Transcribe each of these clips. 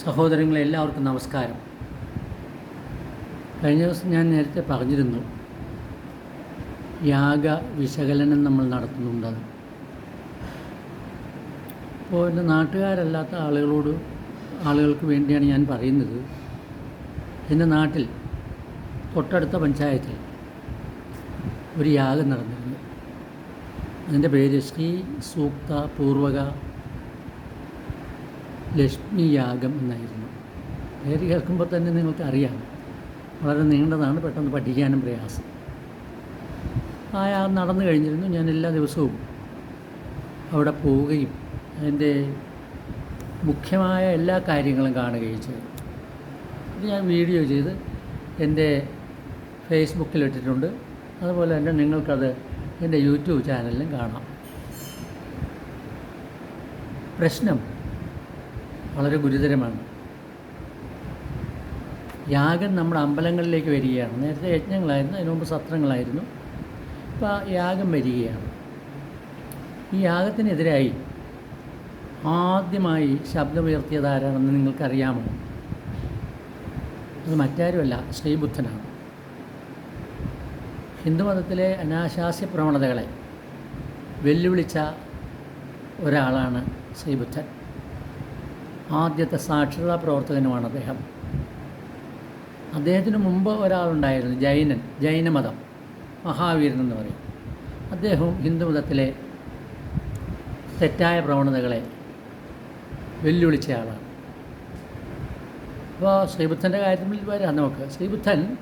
സഹോദരങ്ങളെ എല്ലാവർക്കും നമസ്കാരം. കഴിഞ്ഞ ദിവസം ഞാൻ നേരത്തെ പറഞ്ഞിരുന്നു യാഗ വിശകലനം നമ്മൾ നടത്തുന്നുണ്ടത് അപ്പോൾ എന്റെ നാട്ടുകാരല്ലാത്ത ആളുകളോട് ആളുകൾക്ക് വേണ്ടിയാണ് ഞാൻ പറയുന്നത്. എന്റെ നാട്ടിൽ തൊട്ടടുത്ത പഞ്ചായത്തിൽ ഒരു യാഗം നടന്നിരുന്നു. അതിന്റെ പേര് ശ്രീ സൂക്ത പൂർവക ലക്ഷ്മി യാഗം എന്നായിരുന്നു. പേര് കേൾക്കുമ്പോൾ തന്നെ നിങ്ങൾക്ക് അറിയാം വളരെ നീണ്ടതാണ് പെട്ടെന്ന് പഠിക്കാനും പ്രയാസം. ആ യാഗം നടന്നു കഴിഞ്ഞിരുന്നു. ഞാൻ എല്ലാ ദിവസവും അവിടെ പോവുകയും അതിന്റെ മുഖ്യമായ എല്ലാ കാര്യങ്ങളും കാണുകയും ചെയ്തു. ഇത് ഞാൻ വീഡിയോ ചെയ്ത് എന്റെ ഫേസ്ബുക്കിലിട്ടിട്ടുണ്ട് അതുപോലെ തന്നെ നിങ്ങൾക്കത് എന്റെ യൂട്യൂബ് ചാനലിലും കാണാം. പ്രശ്നം വളരെ ഗുരുതരമാണ്. യാഗം നമ്മുടെ അമ്പലങ്ങളിലേക്ക് വരികയാണ്. നേരത്തെ യജ്ഞങ്ങളായിരുന്നു അതിനു മുമ്പ് സത്രങ്ങളായിരുന്നു. ഇപ്പോൾ യാഗം വരികയാണ്. ഈ യാഗത്തിനെതിരായി ആദ്യമായി ശബ്ദമുയർത്തിയത് ആരാണെന്ന് നിങ്ങൾക്കറിയാമോ? അത് മറ്റാരുമല്ല ശ്രീബുദ്ധനാണ്. ഹിന്ദുമതത്തിലെ അനാശാസ്യ പ്രവണതകളെ വെല്ലുവിളിച്ച ഒരാളാണ് ശ്രീബുദ്ധൻ. ആദ്യത്തെ സാക്ഷരതാ പ്രവർത്തകനുമാണ് അദ്ദേഹം. അദ്ദേഹത്തിന് മുമ്പ് ഒരാളുണ്ടായിരുന്നു ജൈനൻ ജൈനമതം മഹാവീരൻ എന്ന് പറയും. അദ്ദേഹവും ഹിന്ദുമതത്തിലെ തെറ്റായ പ്രവണതകളെ വെല്ലുവിളിച്ച ആളാണ്. അപ്പോൾ ശ്രീബുദ്ധന്റെ കാര്യത്തിൽ വരാം നമുക്ക്. ശ്രീബുദ്ധൻ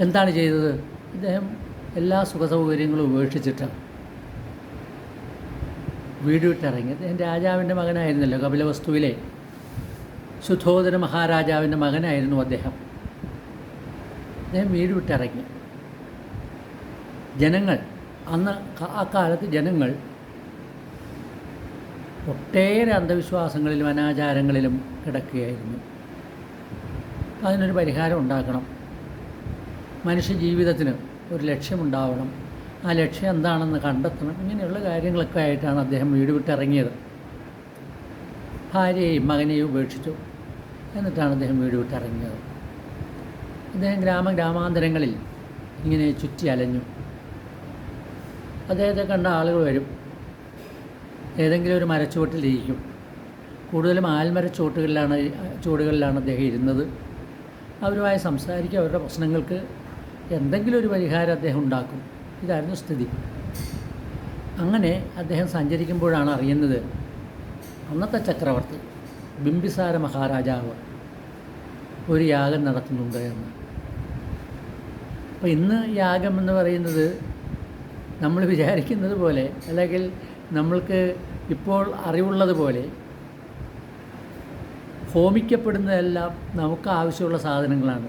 എന്താണ് ചെയ്തത്? അദ്ദേഹം എല്ലാ സുഖസൗകര്യങ്ങളും ഉപേക്ഷിച്ചിട്ട് വീട് വിട്ടിറങ്ങിയത് രാജാവിന്റെ മകനായിരുന്നല്ലോ കപിലവസ്തുവിലെ. സുധോധന മഹാരാജാവിന്റെ മകനായിരുന്നു അദ്ദേഹം. അദ്ദേഹം വീട് വിട്ടിറങ്ങി ജനങ്ങൾ അന്ന് ആ കാലത്ത് ജനങ്ങൾ ഒട്ടേറെ അന്ധവിശ്വാസങ്ങളിലും അനാചാരങ്ങളിലും കിടക്കുകയായിരുന്നു. അതിനൊരു പരിഹാരം ഉണ്ടാക്കണം മനുഷ്യ ജീവിതത്തിന് ഒരു ലക്ഷ്യമുണ്ടാവണം. ആ ലക്ഷ്യം എന്താണെന്ന് കണ്ടെത്തണം. ഇങ്ങനെയുള്ള കാര്യങ്ങളൊക്കെ ആയിട്ടാണ് അദ്ദേഹം വീട് വിട്ടിറങ്ങിയത് ഭാര്യയെയും മകനെയും ഉപേക്ഷിച്ചു. എന്നിട്ടാണ് അദ്ദേഹം വീട് വിട്ടിറങ്ങിയത് അദ്ദേഹം ഗ്രാമ ഗ്രാമാന്തരങ്ങളിൽ ഇങ്ങനെ ചുറ്റി അലഞ്ഞു. അദ്ദേഹത്തെ കണ്ട ആളുകൾ വരും. ഏതെങ്കിലും ഒരു മരച്ചുവട്ടിലിരിക്കും. കൂടുതലും ആൽമരച്ചുവട്ടുകളിലാണ് ചുവടുകളിലാണ് അദ്ദേഹം ഇരുന്നത്. അവരുമായി സംസാരിക്കുക അവരുടെ പ്രശ്നങ്ങൾക്ക് എന്തെങ്കിലും ഒരു പരിഹാരം അദ്ദേഹം ഉണ്ടാക്കും. ഇതായിരുന്നു സ്ഥിതി. അങ്ങനെ അദ്ദേഹം സഞ്ചരിക്കുമ്പോഴാണ് അറിയുന്നത് അന്നത്തെ ചക്രവർത്തി ബിംബിസാര മഹാരാജാവ് ഒരു യാഗം നടത്തുന്നുണ്ട് എന്ന്. അപ്പോൾ ഇന്ന് യാഗം എന്ന് പറയുന്നത് നമ്മൾ വിചാരിക്കുന്നത് പോലെ അല്ലെങ്കിൽ നമ്മൾക്ക് ഇപ്പോൾ അറിവുള്ളത് പോലെ ഹോമിക്കപ്പെടുന്നതെല്ലാം നമുക്ക് ആവശ്യമുള്ള സാധനങ്ങളാണ്.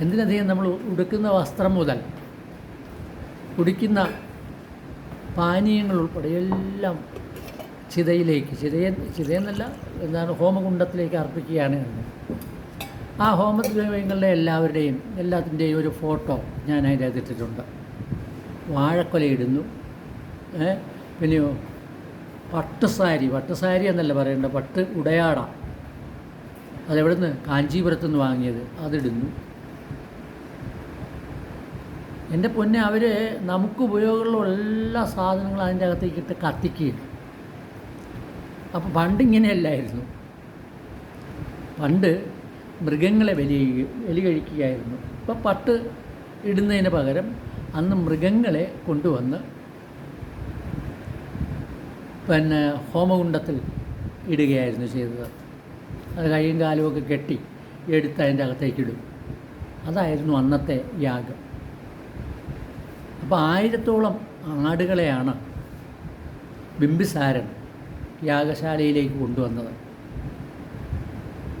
എന്തിനധികം നമ്മൾ ഉടുക്കുന്ന വസ്ത്രം മുതൽ കുടിക്കുന്ന പാനീയങ്ങൾ ഉൾപ്പെടെ എല്ലാം ചിതയിലേക്ക് ചിതയ ചിതയെന്നല്ല എന്താണ് ഹോമകുണ്ടത്തിലേക്ക് അർപ്പിക്കുകയാണ്. ആ ഹോമദ്രവ്യങ്ങളുടെ എല്ലാവരുടെയും എല്ലാത്തിന്റെയും ഒരു ഫോട്ടോ ഞാൻ അതിന്റെ അതിട്ടിട്ടുണ്ട് വാഴക്കൊലയിടുന്നു. പിന്നെയോ പട്ടുസാരി പട്ടുസാരി എന്നല്ല പറയേണ്ട പട്ട് ഉടയാട. അതെവിടുന്ന്? കാഞ്ചീപുരത്തു നിന്ന് വാങ്ങിയത്. അതിടുന്നു. എന്റെ പൊന്നെ അവർ നമുക്ക് ഉപയോഗമുള്ള എല്ലാ സാധനങ്ങളും അതിന്റെ അകത്തേക്ക് ഇട്ട് കത്തിക്കുകയാണ്. അപ്പോൾ പണ്ട് ഇങ്ങനെയല്ലായിരുന്നു. പണ്ട് മൃഗങ്ങളെ ബലി ബലി കഴിക്കുകയായിരുന്നു. ഇപ്പോൾ പട്ട് ഇടുന്നതിന് പകരം അന്ന് മൃഗങ്ങളെ കൊണ്ടുവന്ന് പിന്നെ ഹോമകുണ്ടത്തിൽ ഇടുകയായിരുന്നു ചെയ്തത്. അത് കൈയും കാലുമൊക്കെ കെട്ടി എടുത്ത് അതിന്റെ അകത്തേക്കിടും അതായിരുന്നു അന്നത്തെ യാഗം. അപ്പോൾ ആയിരത്തോളം ആടുകളെയാണ് ബിംബിസാരൻ യാഗശാലയിലേക്ക് കൊണ്ടുവന്നത്.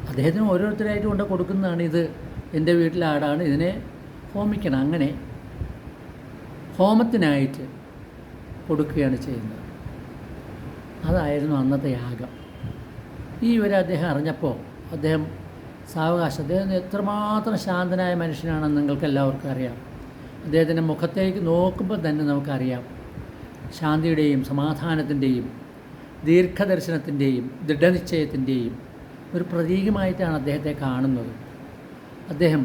അദ്ദേഹത്തിന് ഓരോരുത്തരായിട്ട് കൊണ്ട് കൊടുക്കുന്നതാണ് ഇത്. എന്റെ വീട്ടിലെ ആടാണ് ഇതിനെ ഹോമിക്കണം. അങ്ങനെ ഹോമത്തിനായിട്ട് കൊടുക്കുകയാണ് ചെയ്യുന്നത്. അതായിരുന്നു അന്നത്തെ യാഗം. ഈ ഒരു അദ്ദേഹം അറിഞ്ഞപ്പോൾ അദ്ദേഹം സാവകാശം. അദ്ദേഹം എത്രമാത്രം ശാന്തനായ മനുഷ്യനാണെന്ന് നിങ്ങൾക്ക് എല്ലാവർക്കും അറിയാം. അദ്ദേഹത്തിന്റെ മുഖത്തേക്ക് നോക്കുമ്പോൾ തന്നെ നമുക്കറിയാം. ശാന്തിയുടെയും സമാധാനത്തിന്റെയും ദീർഘദർശനത്തിന്റെയും ദൃഢനിശ്ചയത്തിന്റെയും ഒരു പ്രതീകമായിട്ടാണ് അദ്ദേഹത്തെ കാണുന്നത്. അദ്ദേഹം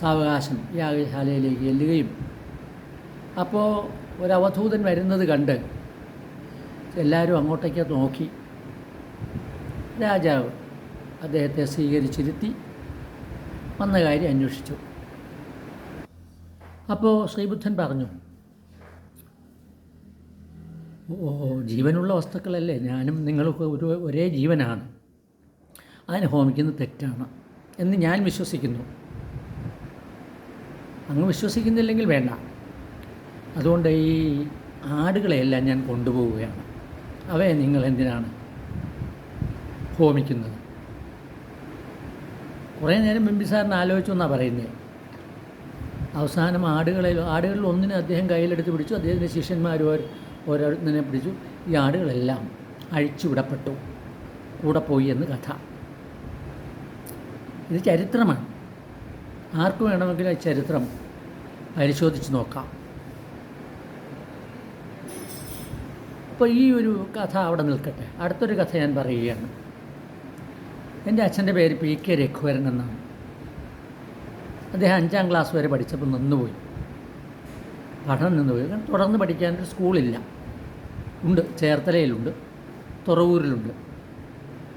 സാവകാശം യാഗശാലയിലേക്ക് ചെല്ലുകയും അപ്പോൾ ഒരവധൂതൻ വരുന്നത് കണ്ട് എല്ലാവരും അങ്ങോട്ടേക്ക് നോക്കി. രാജാവ് അദ്ദേഹത്തെ സ്വീകരിച്ചിരുത്തി വന്ന കാര്യം അന്വേഷിച്ചു. അപ്പോൾ ശ്രീബുദ്ധൻ പറഞ്ഞു ഓ ജീവനുള്ള വസ്തുക്കളല്ലേ? ഞാനും നിങ്ങളൊക്കെ ഒരു ഒരേ ജീവനാണ്. അതിനെ ഹോമിക്കുന്നത് തെറ്റാണ് എന്ന് ഞാൻ വിശ്വസിക്കുന്നു. അങ്ങ് വിശ്വസിക്കുന്നില്ലെങ്കിൽ വേണ്ട. അതുകൊണ്ട് ഈ ആടുകളെയെല്ലാം ഞാൻ കൊണ്ടുപോവുകയാണ്. അവയെ നിങ്ങൾ എന്തിനാണ് ഹോമിക്കുന്നത്? കുറേ നേരം ബിംബിസാറിന് ആലോചിച്ചു എന്നാണ് പറയുന്നത് അവസാനം ആടുകളിൽ ആടുകളിൽ ഒന്നിനെ അദ്ദേഹം കയ്യിലെടുത്ത് പിടിച്ചു. അദ്ദേഹത്തിന്റെ ശിഷ്യന്മാർ ഓരോരുത്തനെ പിടിച്ചു. ഈ ആടുകളെല്ലാം അഴിച്ചുവിടപ്പെട്ടു. കൂടെ പോയി എന്ന് കഥ. ഇത് ചരിത്രമാണ്. ആർക്ക് വേണമെങ്കിലും ആ ചരിത്രം പരിശോധിച്ച് നോക്കാം. അപ്പോൾ ഈ ഒരു കഥ അവിടെ നിൽക്കട്ടെ. അടുത്തൊരു കഥ ഞാൻ പറയുകയാണ്. എന്റെ അച്ഛന്റെ പേര് പി കെ രഘുവരൻ എന്നാണ്. അദ്ദേഹം അഞ്ചാം ക്ലാസ് വരെ പഠിച്ചപ്പോൾ നിന്നുപോയി. പഠനം നിന്നുപോയി. കാരണം തുടർന്ന് പഠിക്കാൻ ഒരു സ്കൂളില്ല. ഉണ്ട് ചേർത്തലയിലുണ്ട് തുറവൂരിലുണ്ട്.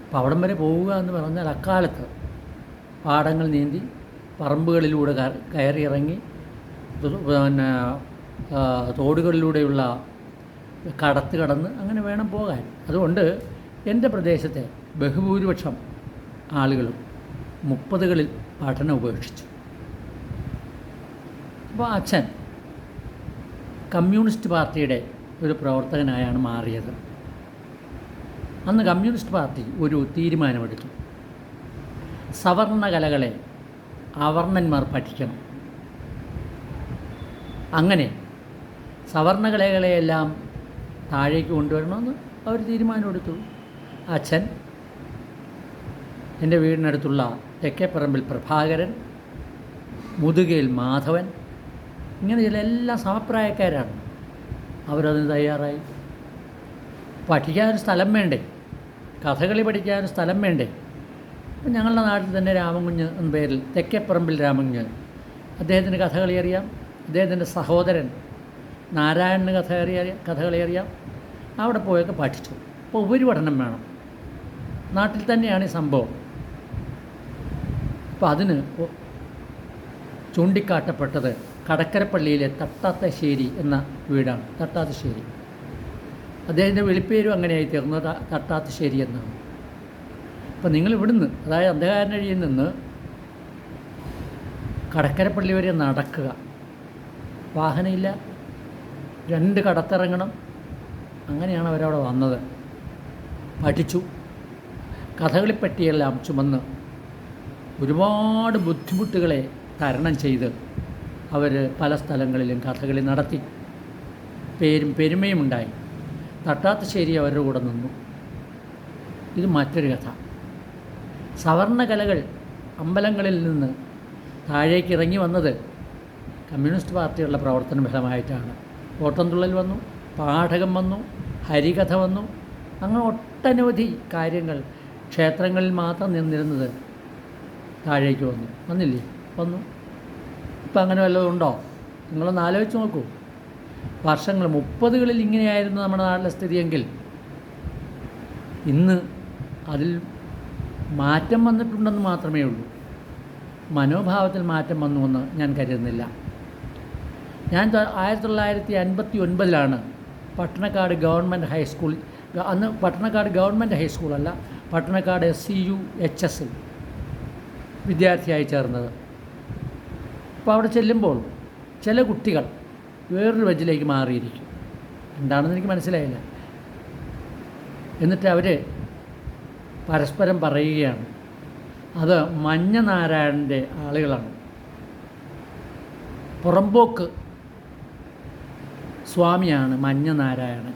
അപ്പോൾ അവിടം വരെ പോവുക എന്ന് പറഞ്ഞാൽ അക്കാലത്ത് പാടങ്ങൾ നീന്തി പറമ്പുകളിലൂടെ കയറിയിറങ്ങി പിന്നെ തോടുകളിലൂടെയുള്ള കടത്ത് കടന്ന് അങ്ങനെ വേണം പോകാൻ. അതുകൊണ്ട് എന്റെ പ്രദേശത്തെ ബഹുഭൂരിപക്ഷം ആളുകളും മുപ്പതുകളിൽ പഠനം ഉപേക്ഷിച്ചു. അപ്പോൾ അച്ഛൻ കമ്മ്യൂണിസ്റ്റ് പാർട്ടിയുടെ ഒരു പ്രവർത്തകനായാണ് മാറിയത്. അന്ന് കമ്മ്യൂണിസ്റ്റ് പാർട്ടി ഒരു തീരുമാനമെടുത്തു. സവർണ കലകളെ അവർണന്മാർ പഠിക്കണം. അങ്ങനെ സവർണ കലകളെയെല്ലാം താഴേക്ക് കൊണ്ടുവരണമെന്ന് അവർ തീരുമാനമെടുത്തു. അച്ഛൻ എന്റെ വീടിനടുത്തുള്ള തെക്കേപ്പറമ്പിൽ പ്രഭാകരൻ മുതുകയിൽ മാധവൻ ഇങ്ങനെ എല്ലാ സമപ്രായക്കാരാണ്. അവരതിന് തയ്യാറായി. പഠിക്കാനൊരു സ്ഥലം വേണ്ടേ? കഥകളി പഠിക്കാനൊരു സ്ഥലം വേണ്ടേ? അപ്പം ഞങ്ങളുടെ നാട്ടിൽ തന്നെ രാമകുഞ്ഞ് എന്ന പേരിൽ തെക്കേപ്പറമ്പിൽ രാമകുഞ്ഞ്. അദ്ദേഹത്തിന് കഥകളി അറിയാം. അദ്ദേഹത്തിന്റെ സഹോദരൻ നാരായണന് കഥകളി അറിയാം കഥകളി അറിയാം. അവിടെ പോയൊക്കെ പഠിച്ചു. അപ്പോൾ ഉപരിപഠനം വേണം. നാട്ടിൽ തന്നെയാണ് ഈ സംഭവം. അപ്പോൾ അതിന് ചൂണ്ടിക്കാട്ടപ്പെട്ടത് കടക്കരപ്പള്ളിയിലെ തട്ടാത്തശ്ശേരി എന്ന വീടാണ് തട്ടാത്തശ്ശേരി. അദ്ദേഹത്തിന്റെ വെളിപ്പേരും അങ്ങനെയായി തീർന്നു തട്ടാത്തശ്ശേരി എന്നാണ്. അപ്പോൾ നിങ്ങൾ ഇവിടുന്ന് അതായത് അന്ധകാരനഴിയിൽ നിന്ന് കടക്കരപ്പള്ളി വരെ നടക്കുക. വാഹനമില്ല രണ്ട് കടത്തിറങ്ങണം. അങ്ങനെയാണ് അവരവിടെ വന്നത്. പഠിച്ചു. കഥകളിപ്പറ്റിയെല്ലാം ചുമന്ന് ഒരുപാട് ബുദ്ധിമുട്ടുകളെ തരണം ചെയ്ത് അവർ പല സ്ഥലങ്ങളിലും കഥകളി നടത്തി. പേരും പെരുമയും ഉണ്ടായി തട്ടാത്തശ്ശേരി അവരുടെ കൂടെ നിന്നു. ഇത് മറ്റൊരു കഥ. സവർണ കലകൾ അമ്പലങ്ങളിൽ നിന്ന് താഴേക്ക് ഇറങ്ങി വന്നത് കമ്മ്യൂണിസ്റ്റ് പാർട്ടികളുടെ പ്രവർത്തന ഫലമായിട്ടാണ്. ഓട്ടംതുള്ളൽ വന്നു പാഠകം വന്നു ഹരികഥ വന്നു. അങ്ങനെ ഒട്ടനവധി കാര്യങ്ങൾ ക്ഷേത്രങ്ങളിൽ മാത്രം നിന്നിരുന്നത് താഴേക്ക് വന്നു. വന്നില്ലേ? വന്നു. ഇപ്പം അങ്ങനെ വല്ലതും ഉണ്ടോ? നിങ്ങളൊന്ന് ആലോചിച്ച് നോക്കൂ. വർഷങ്ങൾ മുപ്പതുകളിൽ ഇങ്ങനെയായിരുന്നു നമ്മുടെ നാട്ടിലെ സ്ഥിതിയെങ്കിൽ ഇന്ന് അതിൽ മാറ്റം വന്നിട്ടുണ്ടെന്ന് മാത്രമേ ഉള്ളൂ. മനോഭാവത്തിൽ മാറ്റം വന്നു എന്ന് ഞാൻ കരുതുന്നില്ല. ഞാൻ ആയിരത്തി തൊള്ളായിരത്തി അൻപത്തി ഒൻപതിലാണ് പട്ടണക്കാട് ഗവൺമെന്റ് ഹൈസ്കൂൾ അന്ന് Pattanakkad government ഹൈസ്കൂളല്ല Pattanakkad S C U H S വിദ്യാർത്ഥിയായി ചേർന്നത്. അപ്പോൾ അവിടെ ചെല്ലുമ്പോൾ ചില കുട്ടികൾ വേറൊരു വെജിലേക്ക് മാറിയിരിക്കും. എന്താണെന്ന് എനിക്ക് മനസ്സിലായില്ല. എന്നിട്ട് അവർ പരസ്പരം പറയുകയാണ്. അത് മഞ്ഞ നാരായണന്റെ ആളുകളാണ്. പുറമ്പോക്ക് സ്വാമിയാണ് മഞ്ഞ നാരായണൻ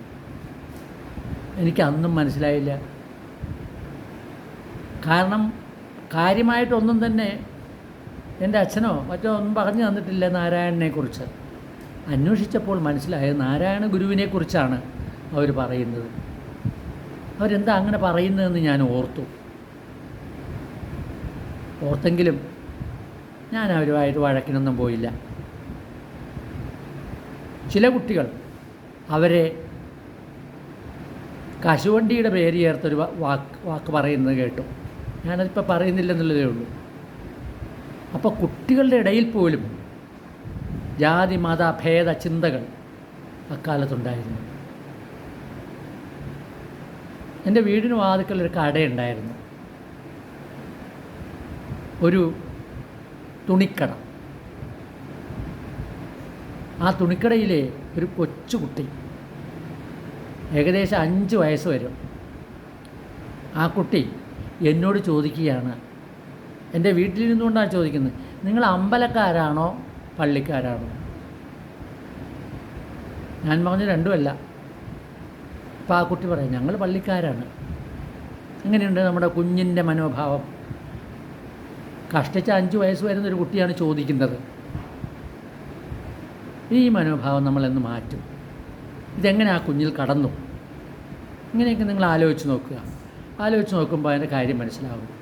എനിക്ക് അന്നും മനസ്സിലായില്ല. കാരണം കാര്യമായിട്ടൊന്നും തന്നെ എന്റെ അച്ഛനോ മറ്റോ ഒന്നും പറഞ്ഞു തന്നിട്ടില്ല നാരായണനെക്കുറിച്ച് അന്വേഷിച്ചപ്പോൾ മനസ്സിലായത് നാരായണ ഗുരുവിനെക്കുറിച്ചാണ് അവർ പറയുന്നത്. അവരെന്താ അങ്ങനെ പറയുന്നതെന്ന് ഞാൻ ഓർത്തു. ഓർത്തെങ്കിലും ഞാൻ അവരുമായിട്ട് വഴക്കിനൊന്നും പോയില്ല. ചില കുട്ടികൾ അവരെ കശുവണ്ടിയുടെ പേര് ചേർത്തൊരു വാക്ക് വാക്ക് പറയുന്നത് കേട്ടു. ഞാനതിപ്പോൾ പറയുന്നില്ലെന്നുള്ളതേ ഉള്ളൂ. അപ്പോൾ കുട്ടികളുടെ ഇടയിൽ പോലും ജാതി മത ഭേദ ചിന്തകൾ അക്കാലത്തുണ്ടായിരുന്നു. എന്റെ വീടിന് വാതുക്കളൊരു കടയുണ്ടായിരുന്നു. ഒരു തുണിക്കട. ആ തുണിക്കടയിലെ ഒരു കൊച്ചുകുട്ടി ഏകദേശം അഞ്ച് വയസ്സ് വരും. ആ കുട്ടി എന്നോട് ചോദിക്കുകയാണ് എന്റെ വീട്ടിൽ നിന്നുകൊണ്ടാണ് ചോദിക്കുന്നത്. നിങ്ങൾ അമ്പലക്കാരാണോ പള്ളിക്കാരാണോ? ഞാൻ പറഞ്ഞ രണ്ടുമല്ല. അപ്പോൾ ആ കുട്ടി പറയാം ഞങ്ങൾ പള്ളിക്കാരാണ്. എങ്ങനെയുണ്ട് നമ്മുടെ കുഞ്ഞിന്റെ മനോഭാവം? കഷ്ടിച്ച അഞ്ച് വയസ്സ് വരുന്ന ഒരു കുട്ടിയാണ് ചോദിക്കുന്നത്. ഈ മനോഭാവം നമ്മളെന്ന് മാറ്റും. ഇതെങ്ങനെ ആ കുഞ്ഞിൽ കടന്നു? ഇങ്ങനെയൊക്കെ നിങ്ങൾ ആലോചിച്ച് നോക്കുക. ആലോചിച്ച് നോക്കുമ്പോൾ അതിന്റെ കാര്യം മനസ്സിലാവും.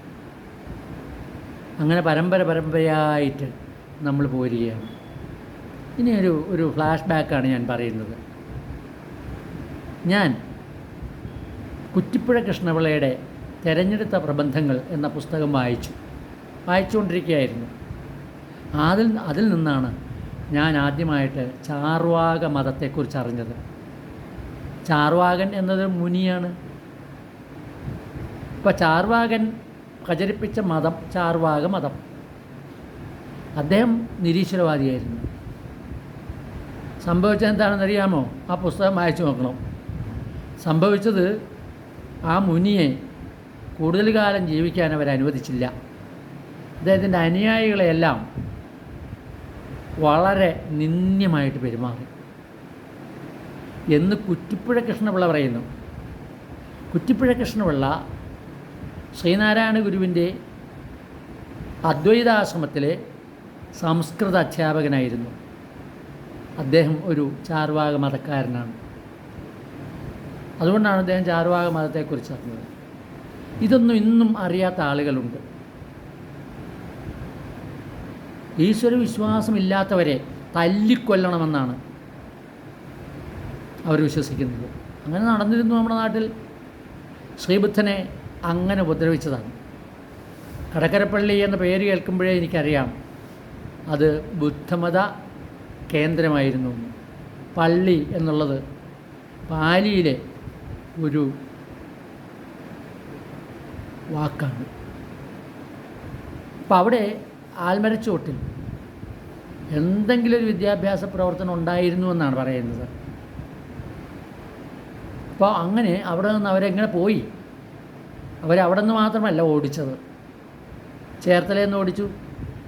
അങ്ങനെ പരമ്പര പരമ്പരയായിട്ട് നമ്മൾ പോരുകയാണ്. ഇനി ഒരു ഒരു ഫ്ലാഷ് ബാക്കാണ് ഞാൻ പറയുന്നത്. ഞാൻ കുറ്റിപ്പുഴ കൃഷ്ണപിള്ളയുടെ തെരഞ്ഞെടുത്ത പ്രബന്ധങ്ങൾ എന്ന പുസ്തകം വായിച്ചു. വായിച്ചുകൊണ്ടിരിക്കുകയായിരുന്നു. അതിൽ അതിൽ നിന്നാണ് ഞാൻ ആദ്യമായിട്ട് ചാർവാക മതത്തെക്കുറിച്ച് അറിഞ്ഞത്. ചാർവാകൻ എന്നത് മുനിയാണ്. ഇപ്പോൾ ചാർവാകൻ പ്രചരിപ്പിച്ച മതം ചാർവാക മതം. അദ്ദേഹം നിരീശ്വരവാദിയായിരുന്നു. സംഭവിച്ചത് എന്താണെന്നറിയാമോ ആ പുസ്തകം വായിച്ചു നോക്കണം. സംഭവിച്ചത് ആ മുനിയെ കൂടുതൽ കാലം ജീവിക്കാൻ അവർ അനുവദിച്ചില്ല. അദ്ദേഹത്തിന്റെ അനുയായികളെയെല്ലാം വളരെ നിന്ദ്യമായിട്ട് പെരുമാറി. എന്ന് കുറ്റിപ്പുഴ കൃഷ്ണപിള്ള പറയുന്നു. കുറ്റിപ്പുഴ കൃഷ്ണപിള്ള ശ്രീനാരായണ ഗുരുവിന്റെ അദ്വൈതാശ്രമത്തിലെ സംസ്കൃത അധ്യാപകനായിരുന്നു. അദ്ദേഹം ഒരു ചാർവാക മതക്കാരനാണ്. അതുകൊണ്ടാണ് അദ്ദേഹം ചാർവാക മതത്തെക്കുറിച്ച് അറിഞ്ഞത്. ഇതൊന്നും ഇന്നും അറിയാത്ത ആളുകളുണ്ട്. ഈശ്വര വിശ്വാസമില്ലാത്തവരെ തല്ലിക്കൊല്ലണമെന്നാണ് അവർ വിശ്വസിക്കുന്നത്. അങ്ങനെ നടന്നിരുന്നു നമ്മുടെ നാട്ടിൽ. ശ്രീബുദ്ധനെ അങ്ങനെ ഉപദ്രവിച്ചതാണ്. കടക്കരപ്പള്ളി എന്ന പേര് കേൾക്കുമ്പോഴേ എനിക്കറിയാം. അത് ബുദ്ധമത കേന്ദ്രമായിരുന്നു. പള്ളി എന്നുള്ളത് പാലിയിലെ ഒരു വാക്കാണ്. അപ്പം അവിടെ ആൽമരച്ചുവട്ടിൽ എന്തെങ്കിലും ഒരു വിദ്യാഭ്യാസ പ്രവർത്തനം ഉണ്ടായിരുന്നു എന്നാണ് പറയുന്നത്. അപ്പോൾ അങ്ങനെ അവിടെ നിന്ന് അവരെങ്ങനെ പോയി? അവരവിടെ നിന്ന് മാത്രമല്ല ഓടിച്ചത്. ചേർത്തലയിൽ നിന്ന് ഓടിച്ചു.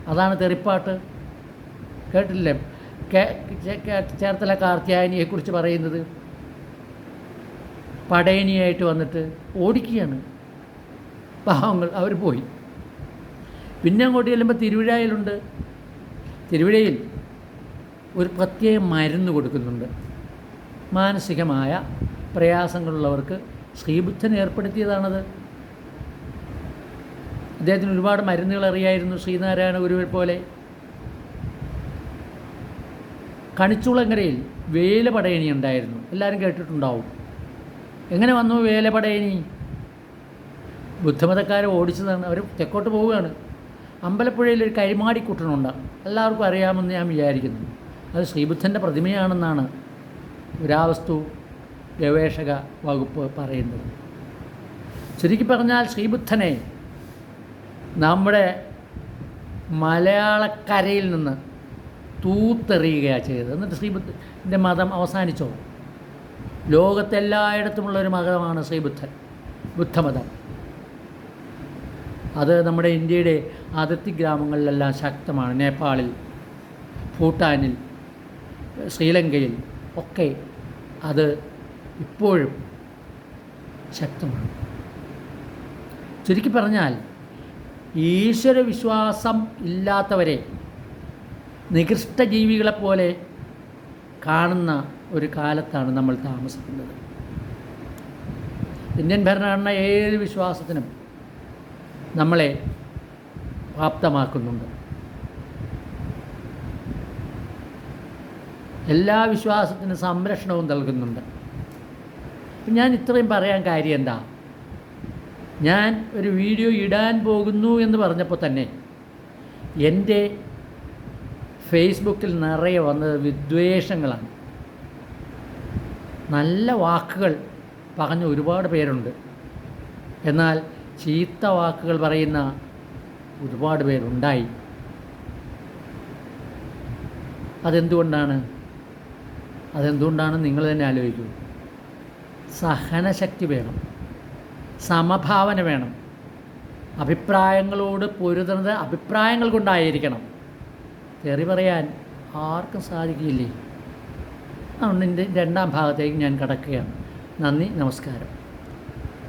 അതാണ് തെറിപ്പാട്ട്. കേട്ടില്ലേ ചേർത്തല കാർത്യായനിയെക്കുറിച്ച് പറയുന്നത്. പടയണിയായിട്ട് വന്നിട്ട് ഓടിക്കുകയാണ്. പാവങ്ങൾ അവർ പോയി. പിന്നെ അങ്ങോട്ട് ചെല്ലുമ്പോൾ തിരുവിഴയിലുണ്ട്. തിരുവിഴയിൽ ഒരു പ്രത്യേക മരുന്ന് കൊടുക്കുന്നുണ്ട്. മാനസികമായ പ്രയാസങ്ങളുള്ളവർക്ക് ശ്രീബുദ്ധൻ ഏർപ്പെടുത്തിയതാണത്. അദ്ദേഹത്തിന് ഒരുപാട് മരുന്നുകൾ അറിയായിരുന്നു. ശ്രീനാരായണ ഗുരുവിനെ പോലെ. കണിച്ചുളങ്ങരയിൽ വേലപടയണി ഉണ്ടായിരുന്നു. എല്ലാവരും കേട്ടിട്ടുണ്ടാവും. എങ്ങനെ വന്നു വേലപടയണി ബുദ്ധമതക്കാരെ ഓടിച്ചതാണ് അവർ തെക്കോട്ട് പോവുകയാണ്. അമ്പലപ്പുഴയിൽ ഒരു കരിമാടിക്കുട്ടനുണ്ട്. എല്ലാവർക്കും അറിയാമെന്ന് ഞാൻ വിചാരിക്കുന്നു. അത് ശ്രീബുദ്ധന്റെ പ്രതിമയാണെന്നാണ് പുരാവസ്തു ഗവേഷക വകുപ്പ് പറയുന്നത്. ചുരുക്കി പറഞ്ഞാൽ ശ്രീബുദ്ധനെ നമ്മുടെ മലയാളക്കരയിൽ നിന്ന് തൂത്തെറിയുകയാണ് ചെയ്തത്. എന്നിട്ട് ശ്രീബുദ്ധന്റെ മതം അവസാനിച്ചോ ലോകത്തെല്ലായിടത്തുമുള്ള ഒരു മതമാണ് ശ്രീബുദ്ധൻ. ബുദ്ധമതം. അത് നമ്മുടെ ഇന്ത്യയുടെ അതിർത്തി ഗ്രാമങ്ങളിലെല്ലാം ശക്തമാണ്. നേപ്പാളിൽ ഭൂട്ടാനിൽ ശ്രീലങ്കയിൽ ഒക്കെ അത് ഇപ്പോഴും ശക്തമാണ്. ചുരുക്കി പറഞ്ഞാൽ ഈശ്വര വിശ്വാസം ഇല്ലാത്തവരെ നികൃഷ്ട ജീവികളെപ്പോലെ കാണുന്ന ഒരു കാലത്താണ് നമ്മൾ താമസിക്കുന്നത്. ഇന്ത്യൻ ഭരണഘടന ഏത് വിശ്വാസത്തിനും നമ്മളെ പ്രാപ്തമാക്കുന്നുണ്ട്. എല്ലാ വിശ്വാസത്തിനും സംരക്ഷണവും നൽകുന്നുണ്ട്. ഞാൻ ഇത്രയും പറയാൻ കാര്യം എന്താ? ഞാൻ ഒരു വീഡിയോ ഇടാൻ പോകുന്നു എന്ന് പറഞ്ഞപ്പോൾ തന്നെ എന്റെ ഫേസ്ബുക്കിൽ നിറയെ വന്നത് വിദ്വേഷങ്ങളാണ്. നല്ല വാക്കുകൾ പറഞ്ഞ ഒരുപാട് പേരുണ്ട്. എന്നാൽ ചീത്ത വാക്കുകൾ പറയുന്ന ഒരുപാട് പേരുണ്ടായി. അതെന്തുകൊണ്ടാണ്? അതെന്തുകൊണ്ടാണ് നിങ്ങൾ തന്നെ ആലോചിക്കൂ. സഹനശക്തി വേണം. സമഭാവന വേണം. അഭിപ്രായങ്ങളോട് പൊരുതുന്നത് അഭിപ്രായങ്ങൾ കൊണ്ടായിരിക്കണം. തെറി പറയാൻ ആർക്കും സാധിക്കില്ലേ? അതുകൊണ്ട് രണ്ടാം ഭാഗത്തേക്ക് ഞാൻ കടക്കുകയാണ്. നന്ദി നമസ്കാരം.